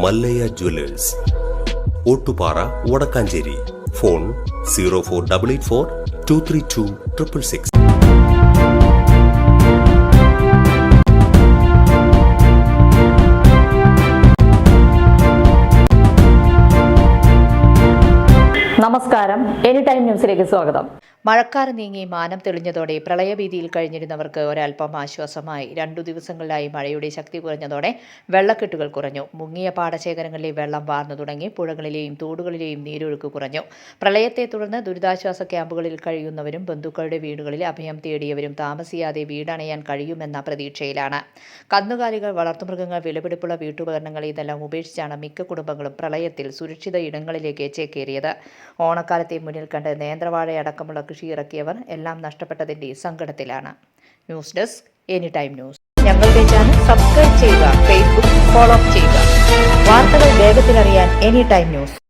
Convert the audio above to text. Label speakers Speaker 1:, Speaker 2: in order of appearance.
Speaker 1: Mallayya jewellers. Ottupara Vadakkanchery. Phone zero four double eight four two three two triple six.
Speaker 2: നമസ്കാരം. Any time ന്യൂസിലേക്ക് സ്വാഗതം.
Speaker 3: മഴക്കാറ് നീങ്ങി മാനം തെളിഞ്ഞതോടെ പ്രളയഭീതിയിൽ കഴിഞ്ഞിരുന്നവർക്ക് ഒരൽപ്പം ആശ്വാസമായി. രണ്ടു ദിവസങ്ങളിലായി മഴയുടെ ശക്തി കുറഞ്ഞതോടെ വെള്ളക്കെട്ടുകൾ കുറഞ്ഞു. മുങ്ങിയ പാടശേഖരങ്ങളിലെ വെള്ളം വാർന്നു തുടങ്ങി. പുഴകളിലെയും തോടുകളിലെയും നീരൊഴുക്ക് കുറഞ്ഞു. പ്രളയത്തെ തുടർന്ന് ദുരിതാശ്വാസ ക്യാമ്പുകളിൽ കഴിയുന്നവരും ബന്ധുക്കളുടെ വീടുകളിൽ അഭയം തേടിയവരും താമസിയാതെ വീടണയാൻ കഴിയുമെന്ന പ്രതീക്ഷയിലാണ്. കന്നുകാലികൾ വളർത്തുമൃഗങ്ങൾ വിലപിടിപ്പുള്ള വീട്ടുപകരണങ്ങൾ ഇതെല്ലാം ഉപേക്ഷിച്ചാണ് മിക്ക കുടുംബങ്ങളും പ്രളയത്തിൽ സുരക്ഷിത ഇടങ്ങളിലേക്ക് ചേക്കേറിയത്. ഓണക്കാലത്തെ മുന്നിൽ കണ്ട് നേന്ത്രവാഴയടക്കമുള്ള കൃഷി ഇറക്കിയവർ എല്ലാം നഷ്ടപ്പെട്ടതിന്റെ സങ്കടത്തിലാണ്. News desk any time news. ഞങ്ങളുടെ ചാനൽ സബ്സ്ക്രൈബ് ചെയ്യുക ഫേസ്ബുക്ക് ഫോളോ ചെയ്യുക. വാർത്തകൾ വേഗത്തിലറിയാൻ എനി ടൈം ന്യൂസ്.